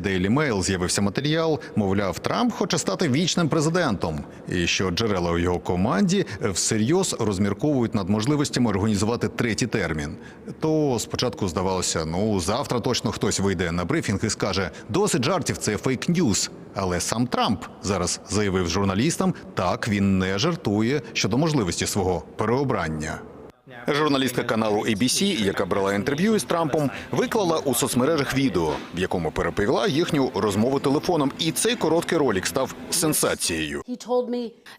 Daily Mail з'явився матеріал, мовляв, Трамп хоче стати вічним президентом, і що джерела у його команді всерйоз розмірковують над можливостями організувати третій термін. То спочатку здавалося, ну завтра точно хтось вийде на брифінг і скаже: досить жартів, це фейк-ньюс. Але сам Трамп зараз заявив журналістам, так він не жартує щодо можливості свого переобрання. Журналістка каналу ABC, яка брала інтерв'ю із Трампом, виклала у соцмережах відео, в якому переповіла їхню розмову телефоном. І цей короткий ролик став сенсацією.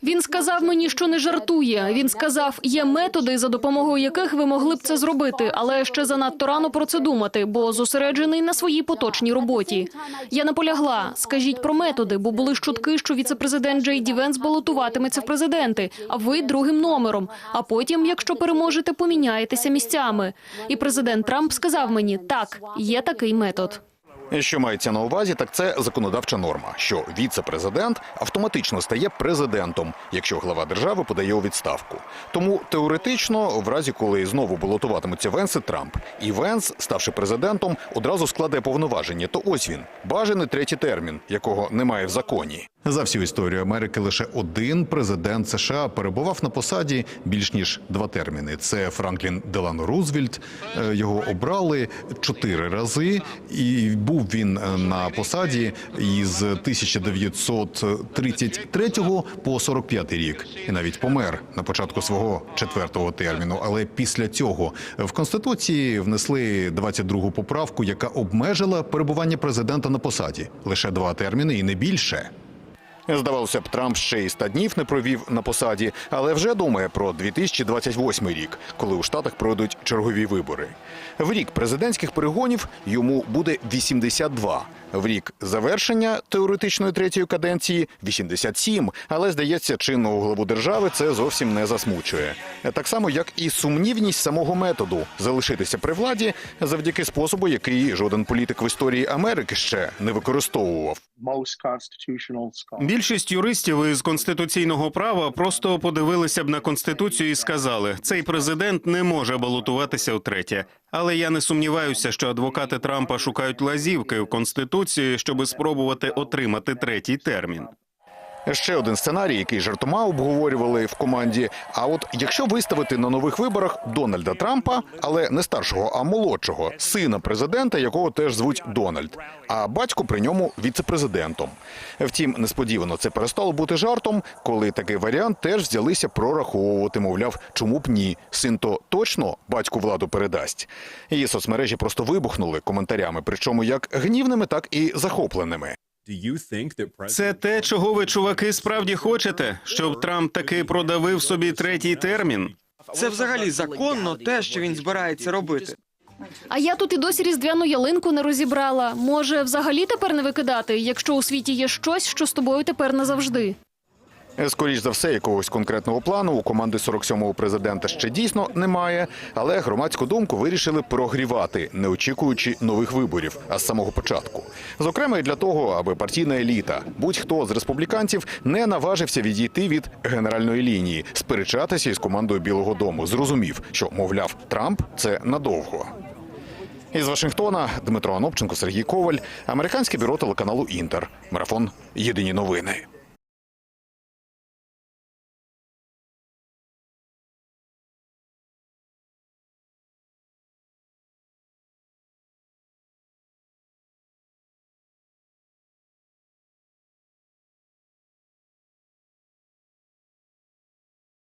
Він сказав мені, що не жартує. Він сказав, є методи, за допомогою яких ви могли б це зробити, але ще занадто рано про це думати, бо зосереджений на своїй поточній роботі. Я наполягла. Скажіть про методи, бо були ж чутки, що віцепрезидент Джей Ді Венс балотуватиметься в президенти, а ви другим номером. А потім, якщо переможете, поміняєтеся місцями. І президент Трамп сказав мені: так, є такий метод. Що мається на увазі, так це законодавча норма, що віце-президент автоматично стає президентом, якщо глава держави подає у відставку. Тому теоретично, в разі коли знову балотуватимуться Венс і Трамп, і Венс, ставши президентом, одразу складе повноваження. То ось він бажаний третій термін, якого немає в законі. За всю історію Америки лише один президент США перебував на посаді більш ніж два терміни. Це Франклін Делано Рузвельт. Е, Його обрали чотири рази, і був він е, на посаді із 1933 по 45 рік, і навіть помер на початку свого четвертого терміну. Але після цього в конституції внесли 22-гу поправку, яка обмежила перебування президента на посаді лише два терміни і не більше. Здавалося б, Трамп ще й 100 днів не провів на посаді, але вже думає про 2028 рік, коли у штатах пройдуть чергові вибори. В рік президентських перегонів йому буде 82. В рік завершення теоретичної третьої каденції 87. Але здається, чинного главу держави це зовсім не засмучує. Так само, як і сумнівність самого методу залишитися при владі завдяки способу, який жоден політик в історії Америки ще не використовував. Більшість юристів із конституційного права просто подивилися б на конституцію і сказали: цей президент не може балотуватися втретє. Але я не сумніваюся, що адвокати Трампа шукають лазівки в конституції, щоби спробувати отримати третій термін. Ще один сценарій, який жартома обговорювали в команді. А от якщо виставити на нових виборах Дональда Трампа, але не старшого, а молодшого, сина президента, якого теж звуть Дональд, а батько при ньому віцепрезидентом. Втім, несподівано це перестало бути жартом, коли такий варіант теж взялися прораховувати. Мовляв, чому б ні? Син то точно батьку владу передасть. Її соцмережі просто вибухнули коментарями, причому як гнівними, так і захопленими. Це те, чого ви, чуваки, справді хочете, щоб Трамп таки продавив собі третій термін. Це взагалі законно те, що він збирається робити. А я тут і досі різдвяну ялинку не розібрала. Може, взагалі тепер не викидати, якщо у світі є щось, що з тобою тепер назавжди. Скоріш за все, якогось конкретного плану у команди 47-го президента ще дійсно немає, але громадську думку вирішили прогрівати, не очікуючи нових виборів, а з самого початку. Зокрема, і для того, аби партійна еліта, будь-хто з республіканців не наважився відійти від генеральної лінії, сперечатися із командою Білого Дому. Зрозумів, що мовляв Трамп це надовго. Із Вашингтона Дмитро Анопченко, Сергій Коваль, американське бюро телеканалу Інтер. Марафон Єдині новини.